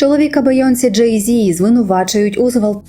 Чоловіка Бейонсі Джей Зі звинувачують у зґвалт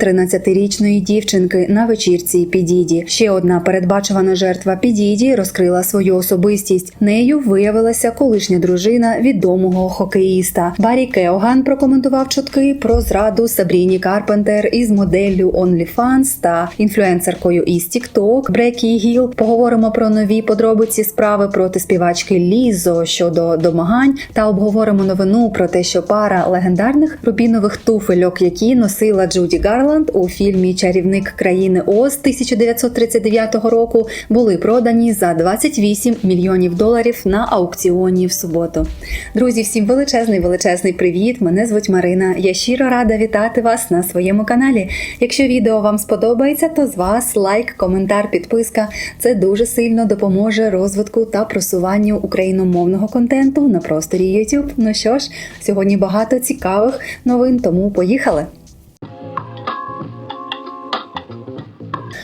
13-річної дівчинки на вечірці Підіді. Ще одна передбачувана жертва Підіді розкрила свою особистість. Нею виявилася колишня дружина відомого хокеїста. Барі Кеоган прокоментував чутки про зраду Сабріні Карпентер із моделлю OnlyFans та інфлюенсеркою із TikTok Брекі Гіл. Поговоримо про нові подробиці справи проти співачки Лізо щодо домагань та обговоримо новину про те, що пара легендарних рубінових туфельок, які носила Джуді Гарланд у фільмі Чарівник країни Оз 1939 року, були продані за 28 мільйонів доларів на аукціоні в суботу. Друзі, всім величезний величезний привіт! Мене звуть Марина. Я щиро рада вітати вас на своєму каналі. Якщо відео вам сподобається, то з вас лайк, коментар, підписка. Це дуже сильно допоможе розвитку та просуванню україномовного контенту на просторі YouTube. Ну що ж, сьогодні багато цікавих новин, тому поїхали.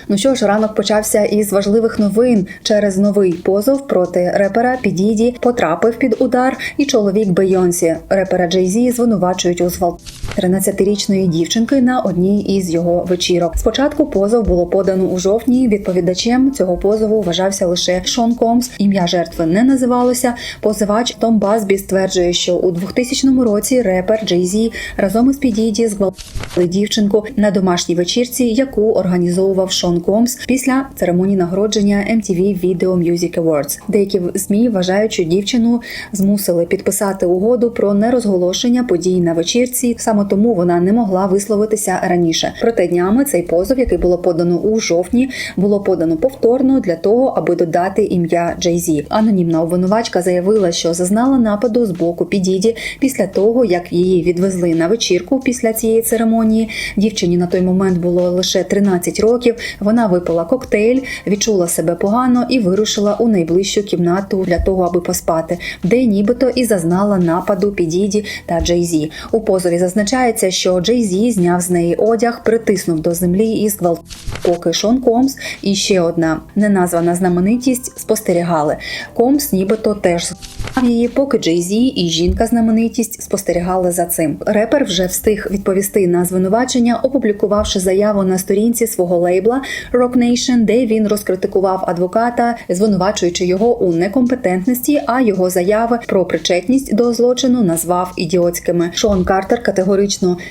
Ну що ж, ранок почався із важливих новин. Через новий позов проти репера Підіді потрапив під удар, і чоловік Бейонсі, репера Джей Зі, звинувачують у зґвалт 13-річної дівчинки на одній із його вечірок. Спочатку позов було подано у жовтні. Відповідачем цього позову вважався лише Шон Комс. Ім'я жертви не називалося. Позивач Том Базбі стверджує, що у 2000 році репер Джей Зі разом із Підіді зґвалтували дівчинку на домашній вечірці, яку організовував Шон Комс після церемонії нагородження MTV Video Music Awards. Деякі змі вважають, що дівчину змусили підписати угоду про нерозголошення подій на вечірці. Саме тому вона не могла висловитися раніше. Проте днями цей позов, який було подано у жовтні, було подано повторно для того, аби додати ім'я Джей Зі. Анонімна обвинувачка заявила, що зазнала нападу з боку Підіді після того, як її відвезли на вечірку після цієї церемонії. Дівчині на той момент було лише 13 років. Вона випила коктейль, відчула себе погано і вирушила у найближчу кімнату для того, аби поспати, де нібито і зазнала нападу Підіді та Джей Зі. У позові зазначається, що Джей Зі зняв з неї одяг, притиснув до землі і зґвалтував. Поки Шон Комс і ще одна неназвана знаменитість спостерігали. Комс нібито теж її, поки Джей Зі і жінка знаменитість спостерігали за цим. Репер вже встиг відповісти на звинувачення, опублікувавши заяву на сторінці свого лейбла Rock Nation, де він розкритикував адвоката, звинувачуючи його у некомпетентності, а його заяви про причетність до злочину назвав ідіотськими. Шон Картер категорично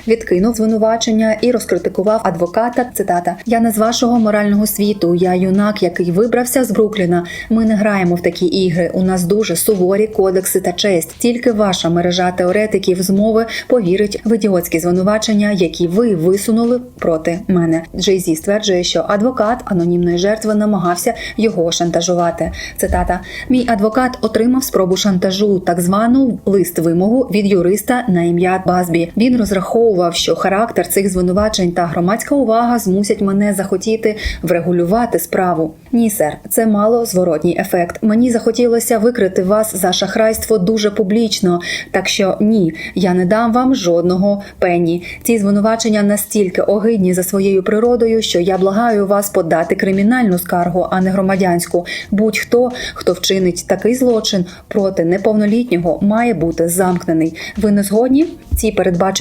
відкинув звинувачення і розкритикував адвоката. Цитата: Я не з вашого морального світу. Я юнак, який вибрався з Брукліна. Ми не граємо в такі ігри. У нас дуже суворі кодекси та честь. Тільки ваша мережа теоретиків змови повірить в ідіотські звинувачення, які ви висунули проти мене. Джей Зі стверджує, що адвокат анонімної жертви намагався його шантажувати. Цитата: Мій адвокат отримав спробу шантажу, так звану лист вимогу від юриста на ім'я Базбі. Він розраховував, що характер цих звинувачень та громадська увага змусять мене захотіти врегулювати справу. Ні, сер, це мало зворотній ефект. Мені захотілося викрити вас за шахрайство дуже публічно. Так що ні, я не дам вам жодного пені. Ці звинувачення настільки огидні за своєю природою, що я благаю вас подати кримінальну скаргу, а не громадянську. Будь-хто, хто вчинить такий злочин проти неповнолітнього, має бути замкнений. Ви не згодні? Ці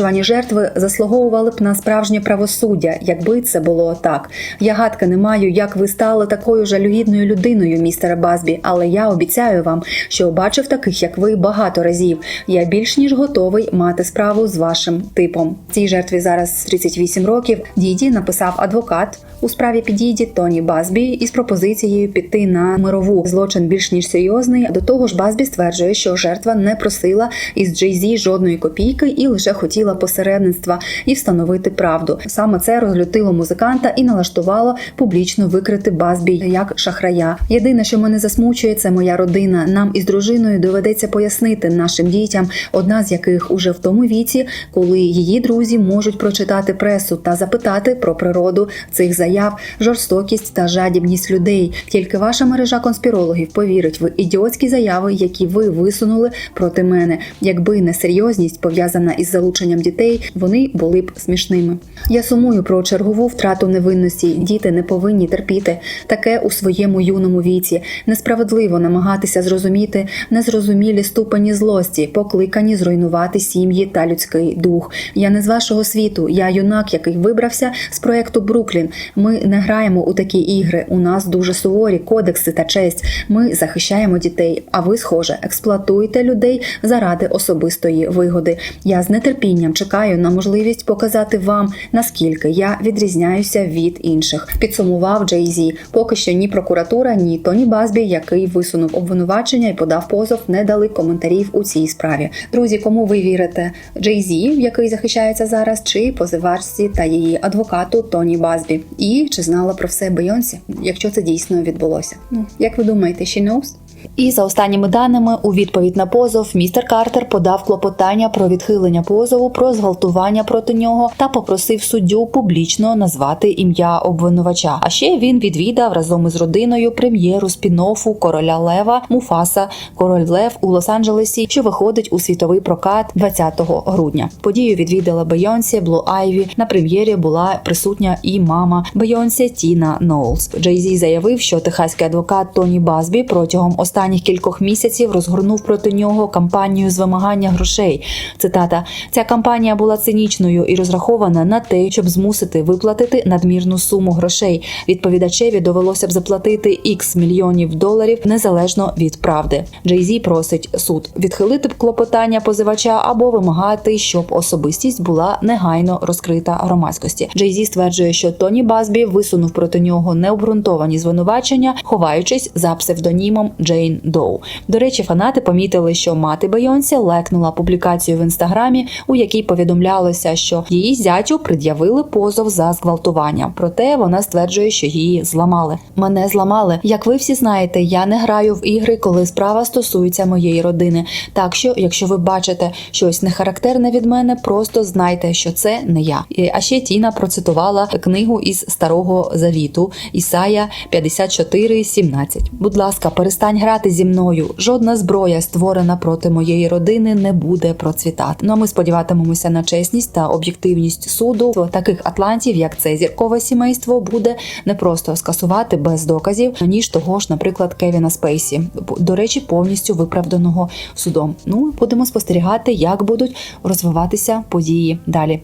передбачувані жертви заслуговували б на справжнє правосуддя, якби це було так. Я гадки не маю, як ви стали такою жалюгідною людиною, містере Базбі, але я обіцяю вам, що бачив таких, як ви, багато разів. Я більш ніж готовий мати справу з вашим типом. Цій жертві зараз 38 років. Діді написав адвокат у справі підійді Тоні Базбі із пропозицією піти на мирову злочин більш ніж серйозний. До того ж, Базбі стверджує, що жертва не просила із Джей Зі жодної копійки і лише хотіла посередництва і встановити правду. Саме це розлютило музиканта і налаштувало публічно викрити Базбі як шахрая. Єдине, що мене засмучує, це моя родина. Нам із дружиною доведеться пояснити нашим дітям, одна з яких уже в тому віці, коли її друзі можуть прочитати пресу та запитати про природу цих заяв, жорстокість та жадібність людей. Тільки ваша мережа конспірологів повірить в ідіотські заяви, які ви висунули проти мене. Якби не серйозність пов'язана із залученням дітей, вони були б смішними. Я сумую про чергову втрату невинності. Діти не повинні терпіти таке у своєму юному віці. Несправедливо намагатися зрозуміти незрозумілі ступені злості, покликані зруйнувати сім'ї та людський дух. Я не з вашого світу. Я юнак, який вибрався з проекту Бруклін. Ми не граємо у такі ігри. У нас дуже суворі кодекси та честь. Ми захищаємо дітей. А ви, схоже, експлуатуєте людей заради особистої вигоди. Я з нетерпінням чекаю на можливість показати вам наскільки я відрізняюся від інших. Підсумував Джей Зі. Поки що ні прокуратура, ні Тоні Базбі, який висунув обвинувачення і подав позов, не дали коментарів у цій справі. Друзі, кому ви вірите? Джей Зі, який захищається зараз, чи позивачці та її адвокату Тоні Базбі? І чи знала про все Бейонсі, якщо це дійсно відбулося? Ну як ви думаєте, she knows? І за останніми даними, у відповідь на позов, містер Картер подав клопотання про відхилення позову про зґвалтування проти нього та попросив суддю публічно назвати ім'я обвинувача. А ще він відвідав разом із родиною прем'єру спін-оффу короля Лева Муфаса Король Лев у Лос-Анджелесі, що виходить у світовий прокат 20 грудня. Подію відвідала Бейонсі, Блу Айві. На прем'єрі була присутня і мама Бейонсі Тіна Ноулс. Джей Зі заявив, що техаський адвокат Тоні Базбі протягом останніх кількох місяців розгорнув проти нього кампанію з вимагання грошей. Цитата: ця кампанія була цинічною і розрахована на те, щоб змусити виплатити надмірну суму грошей. Відповідачеві довелося б заплатити ікс мільйонів доларів незалежно від правди. Джей Зі просить суд відхилити б клопотання позивача або вимагати, щоб особистість була негайно розкрита громадськості. Джей Зі стверджує, що Тоні Базбі висунув проти нього необґрунтовані звинувачення, ховаючись за псевдонімом Джейн Доу. До речі, фанати помітили, що мати Бейонсі лекнула публікацію в інстаграмі, у якій повідомлялося, що її зятю пред'явили позов за зґвалтування. Проте вона стверджує, що її зламали. Мене зламали. Як ви всі знаєте, я не граю в ігри, коли справа стосується моєї родини. Так що, якщо ви бачите щось нехарактерне від мене, просто знайте, що це не я. А ще Тіна процитувала книгу із старого завіту Ісая 54.17. Будь ласка, перестань грати зі мною. Жодна зброя, створена проти моєї родини, не буде процвітати. Ну а ми сподіватимемося на чесність та об'єктивність суду. Таких атлантів, як це зіркове сімейство, буде не просто скасувати без доказів, ніж того ж, наприклад, Кевіна Спейсі. До речі, повністю виправданого судом. Ну будемо спостерігати, як будуть розвиватися події далі.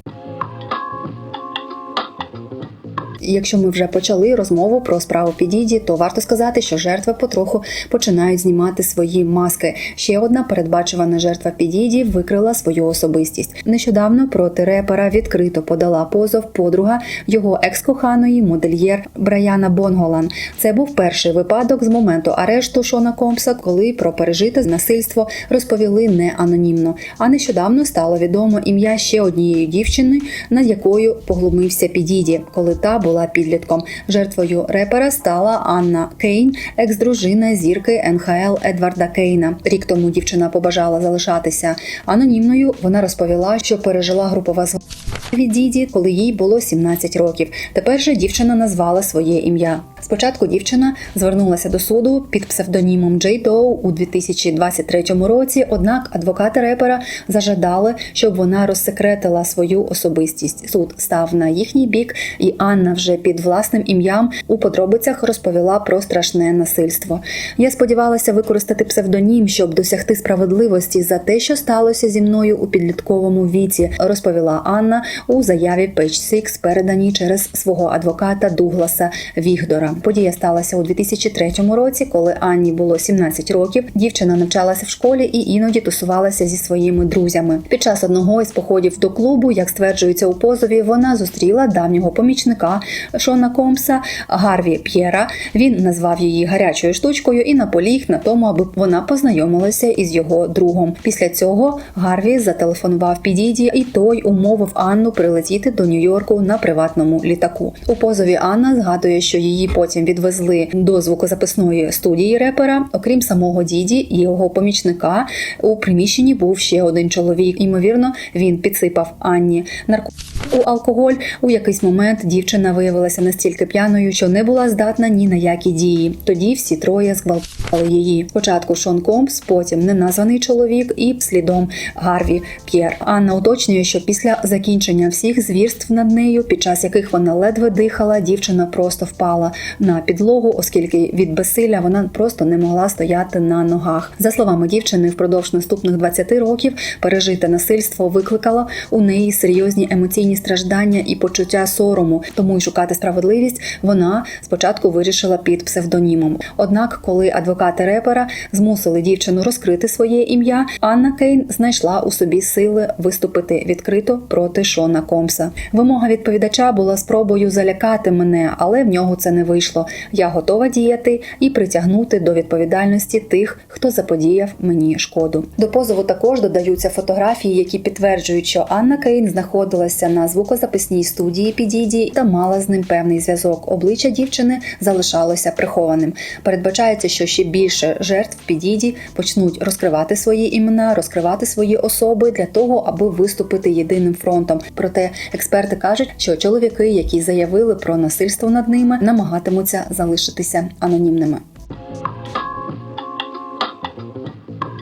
І Якщо ми вже почали розмову про справу Підіді, то варто сказати, що жертви потроху починають знімати свої маски. Ще одна передбачувана жертва Підіді викрила свою особистість. Нещодавно проти репера відкрито подала позов подруга його екс-коханої модельєр Браяна Бонголан. Це був перший випадок з моменту арешту Шона Компса, коли про пережите насильство розповіли не анонімно. А нещодавно стало відомо ім'я ще однієї дівчини, над якою поглумився Підіді, коли та була підлітком. Жертвою репера стала Анна Кейн, екс-дружина зірки НХЛ Едварда Кейна. Рік тому дівчина побажала залишатися анонімною. Вона розповіла, що пережила групове зґвалтування від Діді, коли їй було 17 років. Тепер же дівчина назвала своє ім'я. Спочатку дівчина звернулася до суду під псевдонімом Джей Доу у 2023 році. Однак адвокати репера зажадали, щоб вона розсекретила свою особистість. Суд став на їхній бік, і Анна вже під власним ім'ям у подробицях розповіла про страшне насильство. Я сподівалася використати псевдонім, щоб досягти справедливості за те, що сталося зі мною у підлітковому віці, розповіла Анна у заяві Page Six, переданій через свого адвоката Дугласа Вігдора. Подія сталася у 2003 році, коли Анні було 17 років. Дівчина навчалася в школі і іноді тусувалася зі своїми друзями. Під час одного із походів до клубу, як стверджується у позові, вона зустріла давнього помічника Шона Комса Гарві П'єра. Він назвав її гарячою штучкою і наполіг на тому, аби вона познайомилася із його другом. Після цього Гарві зателефонував Підіді, і той умовив Анну прилетіти до Нью-Йорку на приватному літаку. У позові Анна згадує, що її потім відвезли до звукозаписної студії репера. Окрім самого діді і його помічника, у приміщенні був ще один чоловік. Ймовірно, він підсипав Анні нарко. У алкоголь у якийсь момент дівчина виявилася настільки п'яною, що не була здатна ні на які дії. Тоді всі троє зґвалтували її. Спочатку Шон Компс, потім неназваний чоловік, і слідом Гарві П'єр. Анна уточнює, що після закінчення всіх звірств над нею, під час яких вона ледве дихала, дівчина просто впала на підлогу, оскільки від безсилля вона просто не могла стояти на ногах. За словами дівчини, впродовж наступних 20 років пережите насильство викликало у неї серйозні емоційні страждання і почуття сорому. Тому й шукати справедливість вона спочатку вирішила під псевдонімом. Однак, коли адвокати репера змусили дівчину розкрити своє ім'я, Анна Кейн знайшла у собі сили виступити відкрито проти Шона Комса. Вимога відповідача була спробою залякати мене, але в нього це не вийшло. Я готова діяти і притягнути до відповідальності тих, хто заподіяв мені шкоду. До позову також додаються фотографії, які підтверджують, що Анна Кейн знаходилася на звукозаписній студії Підіді та мала з ним певний зв'язок. Обличчя дівчини залишалося прихованим. Передбачається, що ще більше жертв Підіді почнуть розкривати свої імена, розкривати свої особи для того, аби виступити єдиним фронтом. Проте експерти кажуть, що чоловіки, які заявили про насильство над ними, намагатимуться залишитися анонімними.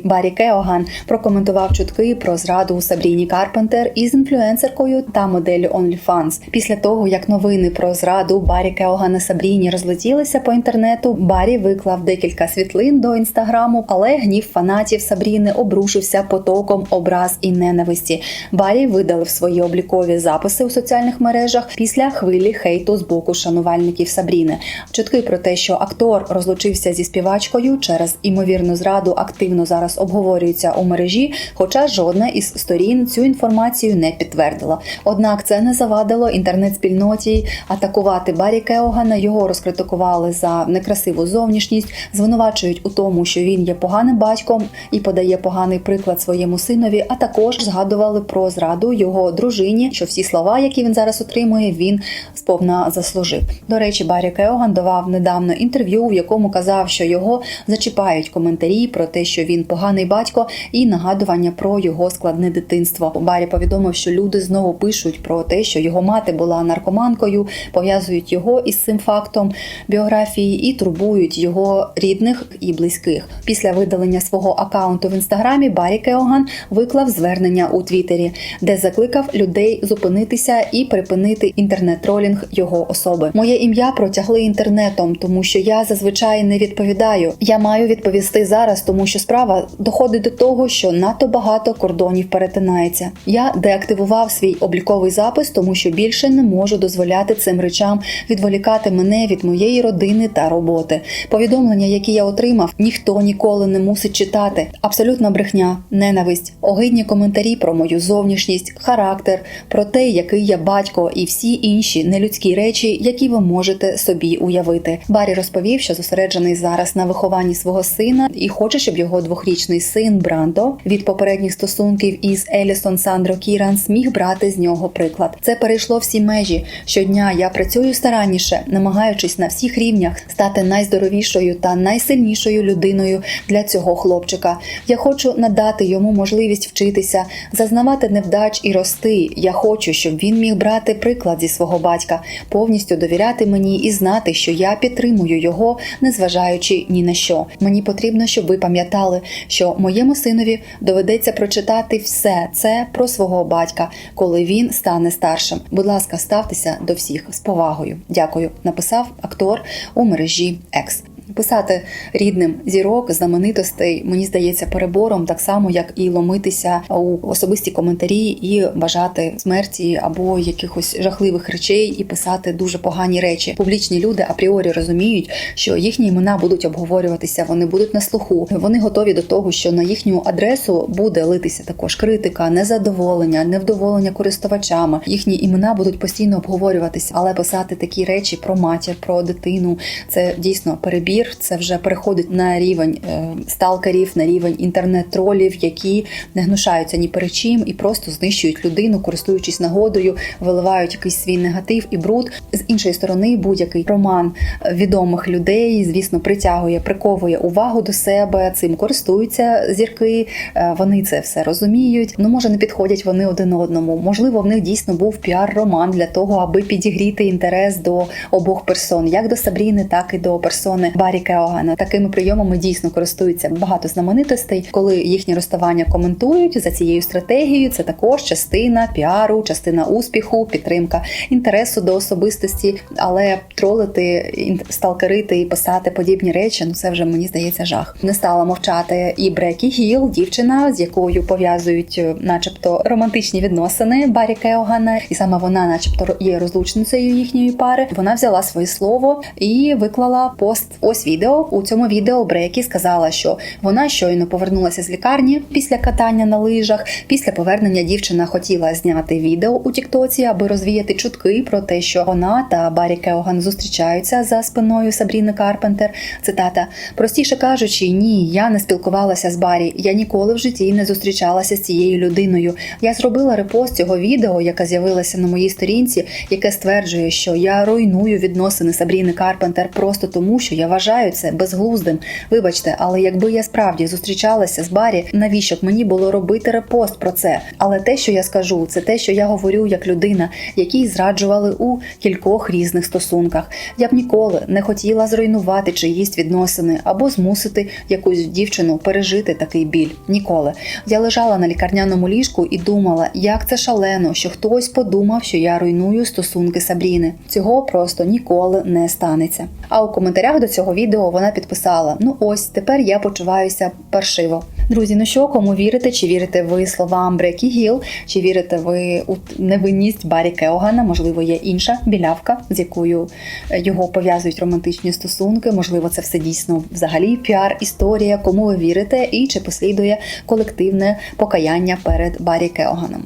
Барі Кеоган прокоментував чутки про зраду Сабріні Карпентер із інфлюенсеркою та моделлю OnlyFans. Після того, як новини про зраду Барі Кеогана Сабріні розлетілися по інтернету, Барі виклав декілька світлин до інстаграму, але гнів фанатів Сабріни обрушився потоком образ і ненависті. Барі видалив свої облікові записи у соціальних мережах після хвилі хейту з боку шанувальників Сабріни. Чутки про те, що актор розлучився зі співачкою через імовірну зраду, активно зараз обговорюються у мережі, хоча жодна із сторін цю інформацію не підтвердила. Однак це не завадило інтернет-спільноті атакувати Барі Кеогана. Його розкритикували за некрасиву зовнішність, звинувачують у тому, що він є поганим батьком і подає поганий приклад своєму синові. А також згадували про зраду його дружині, що всі слова, які він зараз отримує, він сповна заслужив. До речі, Барі Кеоган давав недавно інтерв'ю, в якому казав, що його зачіпають коментарі про те, що він поганий батько, і нагадування про його складне дитинство. Барі повідомив, що люди знову пишуть про те, що його мати була наркоманкою, пов'язують його із цим фактом біографії і турбують його рідних і близьких. Після видалення свого акаунту в інстаграмі Барі Кеоган виклав звернення у Твіттері, де закликав людей зупинитися і припинити інтернет-тролінг його особи. Моє ім'я протягли інтернетом, тому що я зазвичай не відповідаю. Я маю відповісти зараз, тому що справа доходить до того, що надто багато кордонів перетинається. Я деактивував свій обліковий запис, тому що більше не можу дозволяти цим речам відволікати мене від моєї родини та роботи. Повідомлення, які я отримав, ніхто ніколи не мусить читати. Абсолютна брехня, ненависть, огидні коментарі про мою зовнішність, характер, про те, який я батько, і всі інші нелюдські речі, які ви можете собі уявити. Барі розповів, що зосереджений зараз на вихованні свого сина і хоче, щоб його двохрічний син Брандо від попередніх стосунків із Елісон Сандро Кіранс міг брати з нього приклад. Це перейшло всі межі. Щодня я працюю старанніше, намагаючись на всіх рівнях стати найздоровішою та найсильнішою людиною для цього хлопчика. Я хочу надати йому можливість вчитися, зазнавати невдач і рости. Я хочу, щоб він міг брати приклад зі свого батька, повністю довіряти мені і знати, що я підтримую його, незважаючи ні на що. Мені потрібно, щоб ви пам'ятали, що моєму синові доведеться прочитати все це про свого батька, коли він стане старшим. Будь ласка, ставтеся до всіх з повагою. Дякую. Написав актор у мережі X. Писати рідним зірок, знаменитостей, мені здається, перебором, так само як і ломитися у особисті коментарі і бажати смерті або якихось жахливих речей, і писати дуже погані речі. Публічні люди апріорі розуміють, що їхні імена будуть обговорюватися, вони будуть на слуху. Вони готові до того, що на їхню адресу буде литися також критика, незадоволення, невдоволення користувачами. Їхні імена будуть постійно обговорюватися, але писати такі речі про матір, про дитину це дійсно перебір перебір. Це вже переходить на рівень е, сталкерів, на рівень інтернет-тролів, які не гнушаються ні перед чим і просто знищують людину, користуючись нагодою, виливають якийсь свій негатив і бруд. З іншої сторони, будь-який роман відомих людей, звісно, притягує, приковує увагу до себе. Цим користуються зірки. е, Вони це все розуміють. Ну може не підходять вони один одному. Можливо, в них дійсно був піар-роман для того, аби підігріти інтерес до обох персон, як до Сабріни, так і до персони Барі Кеогана. Такими прийомами дійсно користуються багато знаменитостей, коли їхні розставання коментують за цією стратегією. Це також частина піару, частина успіху, підтримка інтересу до особистості, але тролити, сталкерити і писати подібні речі, ну це вже мені здається жах. Не стала мовчати і Брекі Гіл, дівчина, з якою пов'язують, е, начебто, романтичні відносини Барі Кеогана, і саме вона, начебто, є розлучницею їхньої пари. Вона взяла своє слово і виклала пост. Ось відео. У цьому відео Брекі сказала, що вона щойно повернулася з лікарні після катання на лижах. Після повернення дівчина хотіла зняти відео у Тіктоці, аби розвіяти чутки про те, що вона та Барі Кеоган зустрічаються за спиною Сабріни Карпентер. Цитата: простіше кажучи, ні, я не спілкувалася з Барі. Я ніколи в житті не зустрічалася з цією людиною. Я зробила репост цього відео, яке з'явилося на моїй сторінці, яке стверджує, що я руйную відносини Сабріни Карпентер просто тому, що я вважаю це безглуздим. Вибачте, але якби я справді зустрічалася з Барі, навіщо б мені було робити репост про це? Але те, що я скажу, це те, що я говорю як людина, якій зраджували у кількох різних стосунках. Я б ніколи не хотіла зруйнувати чиїсь відносини або змусити якусь дівчину пережити такий біль. Ніколи. Я лежала на лікарняному ліжку і думала, як це шалено, що хтось подумав, що я руйную стосунки Сабріни. Цього просто ніколи не станеться. А у коментарях до цього відео вона підписала: Ну ось тепер я почуваюся паршиво. Друзі, ну що, кому вірите? Чи вірите ви словам Брекі Гіл? Чи вірите ви у невинність Барі Кеогана? Можливо, є інша білявка, з якою е, його пов'язують романтичні стосунки. Можливо, це все дійсно взагалі піар-історія. Кому ви вірите, і чи послідує колективне покаяння перед Барі Кеоганом?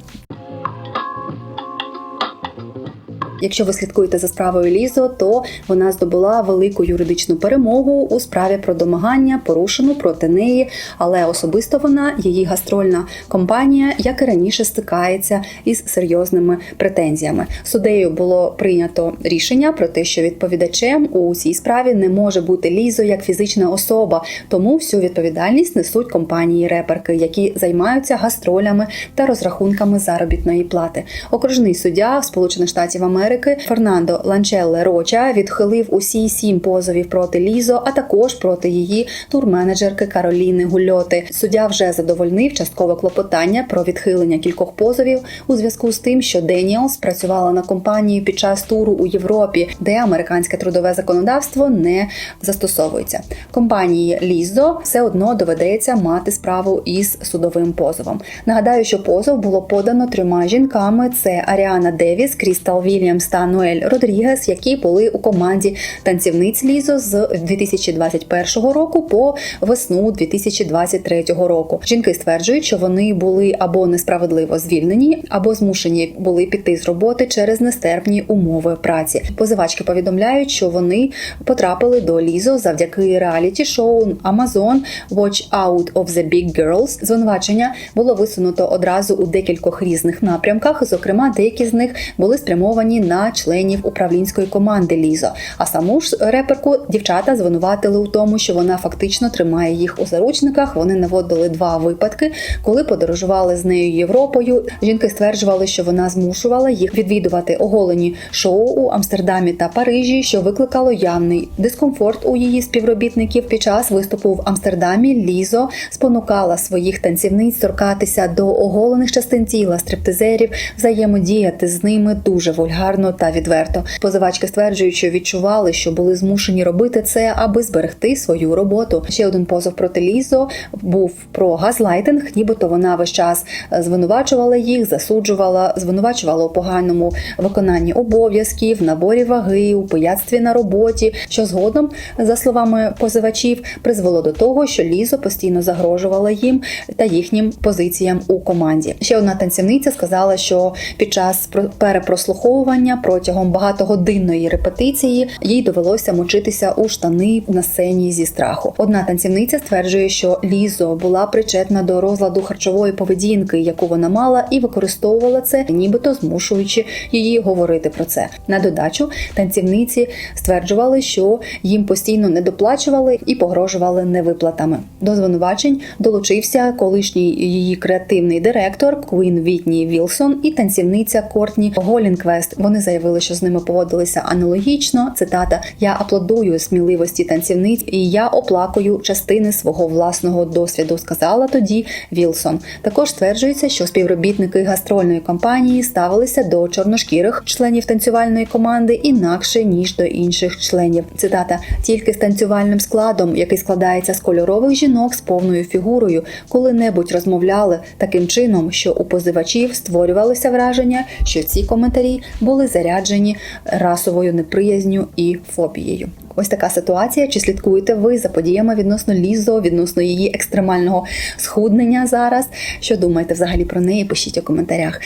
Якщо ви слідкуєте за справою Лізо, то вона здобула велику юридичну перемогу у справі про домагання, порушену проти неї. Але особисто вона, її гастрольна компанія, як і раніше, стикається із серйозними претензіями. Судею було прийнято рішення про те, що відповідачем у цій справі не може бути Лізо як фізична особа, тому всю відповідальність несуть компанії реперки, які займаються гастролями та розрахунками заробітної плати. Окружний суддя Сполучених Штатів Америки Фернандо Ланчелле Роча відхилив усі сім позовів проти Лізо, а також проти її турменеджерки Кароліни Гульоти. Суддя вже задовольнив часткове клопотання про відхилення кількох позовів у зв'язку з тим, що Деніелс працювала на компанію під час туру у Європі, де американське трудове законодавство не застосовується. Компанії Лізо все одно доведеться мати справу із судовим позовом. Нагадаю, що позов було подано трьома жінками: це Аріана Девіс, Крістал Вільямс та Ноель Родрігес, які були у команді танцівниць Лізо з 2021 року по весну 2023 року. Жінки стверджують, що вони були або несправедливо звільнені, або змушені були піти з роботи через нестерпні умови праці. Позивачки повідомляють, що вони потрапили до Лізо завдяки реаліті-шоу Amazon Watch Out of the Big Girls. Звинувачення було висунуто одразу у декількох різних напрямках. Зокрема, деякі з них були спрямовані на членів управлінської команди Лізо. А саму ж реперку дівчата звинуватили у тому, що вона фактично тримає їх у заручниках. Вони наводили два випадки, коли подорожували з нею Європою. Жінки стверджували, що вона змушувала їх відвідувати оголені шоу у Амстердамі та Парижі, що викликало явний дискомфорт у її співробітників. Під час виступу в Амстердамі Лізо спонукала своїх танцівниць торкатися до оголених частин тіла стриптизерів, взаємодіяти з ними дуже вульгарно та відверто. Позивачки стверджують, що відчували, що були змушені робити це, аби зберегти свою роботу. Ще один позов проти Лізо був про газлайтинг, нібито вона весь час звинувачувала їх, засуджувала, звинувачувала у поганому виконанні обов'язків, наборі ваги, у пияцтві на роботі, що згодом, за словами позивачів, призвело до того, що Лізо постійно загрожувала їм та їхнім позиціям у команді. Ще одна танцівниця сказала, що під час про- перепрослуховування враження протягом багатогодинної репетиції їй довелося мочитися у штани на сцені зі страху. Одна танцівниця стверджує, що Лізо була причетна до розладу харчової поведінки, яку вона мала, і використовувала це, нібито змушуючи її говорити про це. На додачу танцівниці стверджували, що їм постійно не доплачували і погрожували невиплатами. До звинувачень долучився колишній її креативний директор Квін Вітні Вілсон і танцівниця Кортні Голінквест. Вони заявили, що з ними поводилися аналогічно. Цитата: Я аплодую сміливості танцівниць, і я оплакую частини свого власного досвіду. Сказала тоді Вілсон. Також стверджується, що співробітники гастрольної компанії ставилися до чорношкірих членів танцювальної команди інакше ніж до інших членів. Цитата: тільки з танцювальним складом, який складається з кольорових жінок з повною фігурою, коли-небудь розмовляли таким чином, що у позивачів створювалося враження, що ці коментарі були заряджені расовою неприязню і фобією. Ось така ситуація. Чи слідкуєте ви за подіями відносно лізо, відносно її екстремального схуднення зараз? Що думаєте взагалі про неї? Пишіть у коментарях.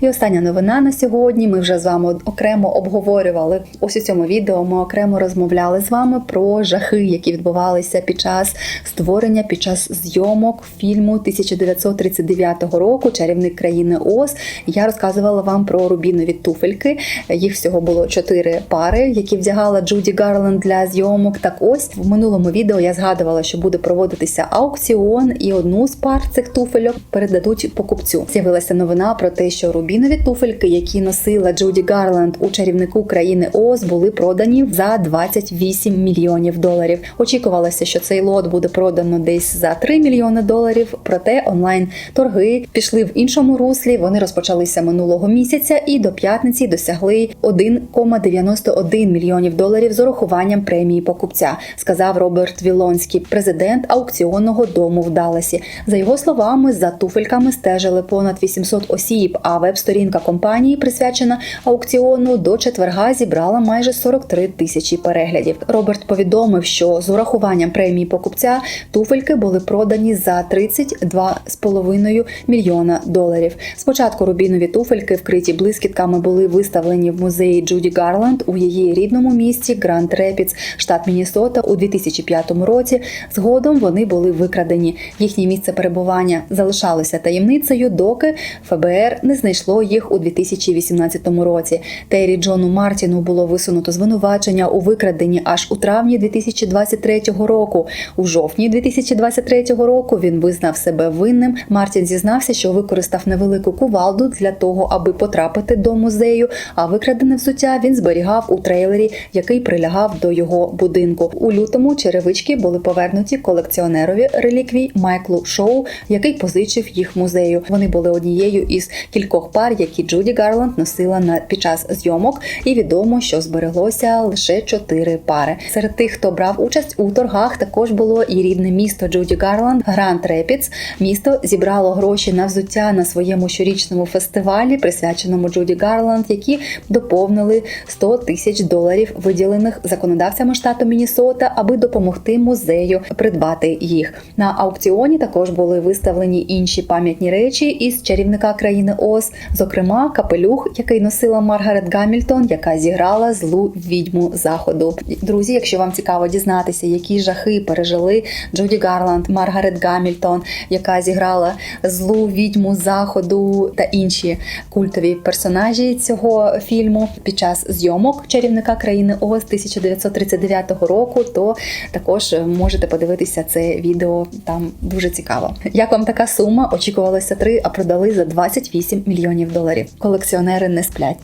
І остання новина на сьогодні. Ми вже з вами окремо обговорювали ось у цьому відео. Ми окремо розмовляли з вами про жахи, які відбувалися під час створення, під час зйомок фільму 1939 року Чарівник країни Оз. Я розказувала вам про рубінові туфельки. Їх всього було чотири пари, які вдягала Джуді Гарленд для зйомок. Так ось в минулому відео я згадувала, що буде проводитися аукціон, і одну з пар цих туфельок передадуть покупцю. З'явилася новина про те, що рубінові туфельки, які носила Джуді Гарленд у чарівнику країни Оз, були продані за 28 мільйонів доларів. Очікувалося, що цей лот буде продано десь за 3 мільйони доларів. Проте онлайн торги пішли в іншому руслі. Вони розпочалися минулого місяця і до п'ятниці досягли 1,91 мільйонів доларів з урахуванням премії покупця, сказав Роберт Вілонський, президент аукціонного дому в Далласі. За його словами, за туфельками стежили понад 800 осіб. А веб-сторінка компанії, присвячена аукціону, до четверга зібрала майже 43 тисячі переглядів. Роберт повідомив, що з урахуванням премії покупця туфельки були продані за 32,5 мільйона доларів. Спочатку рубінові туфельки, вкриті блискітками, були виставлені в музеї Джуді Гарланд у її рідному місті Гранд Репіц, штат Міннесота, у 2005 році. Згодом вони були викрадені. Їхнє місце перебування залишалося таємницею, доки ФБР не знайшло їх у 2018 році. Террі Джону Мартіну було висунуто звинувачення у викраденні аж у травні 2023 року. У жовтні 2023 року він визнав себе винним. Мартін зізнався, що використав невелику кувалду для того, аби потрапити до музею. А викрадене взуття він зберігав у трейлері, який прилягав до його будинку. У лютому черевички були повернуті колекціонерові реліквій Майклу Шоу, який позичив їх музею. Вони були однією із кількох пар, які Джуді Гарланд носила на під час зйомок, і відомо, що збереглося лише чотири пари. Серед тих, хто брав участь у торгах, також було і рідне місто Джуді Гарланд, Гранд Репіц. Місто зібрало гроші на взуття на своєму щорічному фестивалі, присвяченому Джуді Гарланд, які доповнили 100 тисяч доларів, виділених законодавцями штату Міннесота, аби допомогти музею придбати їх. На аукціоні також були виставлені інші пам'ятні речі із чарівника країни Оз, зокрема капелюх, який носила Маргарет Гамільтон, яка зіграла злу відьму заходу. Друзі, якщо вам цікаво дізнатися, які жахи пережили Джуді Гарланд, Маргарет Гамільтон, яка зіграла злу відьму заходу та інші культові персонажі цього фільму під час зйомок чарівника країни Оз 1939 року, то також можете подивитися це відео. Там дуже цікаво. Як вам така сума? Очікувалося 3, а продали за 28 мільйонів доларів. Колекціонери не сплять.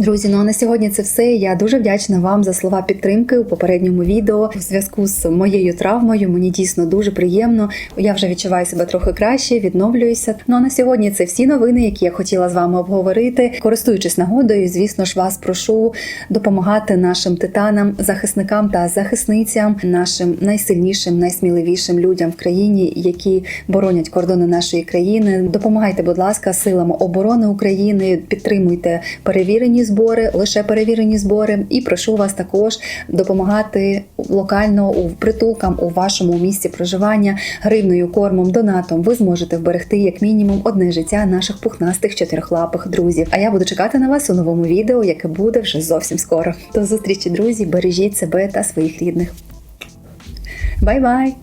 Друзі, ну а на сьогодні це все. Я дуже вдячна вам за слова підтримки у попередньому відео. В зв'язку з моєю травмою мені дійсно дуже приємно. Я вже відчуваю себе трохи краще, відновлююся. Ну а на сьогодні це всі новини, які я хотіла з вами обговорити. Користуючись нагодою, звісно ж, вас прошу допомагати нашим титанам, захисникам та захисницям, нашим найсильнішим, найсміливішим людям в країні, які боронять кордони нашої країни. Допомагайте, будь ласка, силам оборони України, підтримуйте перевірені збори, лише перевірені збори. І прошу вас також допомагати локально у притулкам у вашому місці проживання гривною, кормом, донатом. Ви зможете вберегти як мінімум одне життя наших пухнастих чотирьохлапих друзів. А я буду чекати на вас у новому відео, яке буде вже зовсім скоро. До зустрічі, друзі! Бережіть себе та своїх рідних. Бай-бай!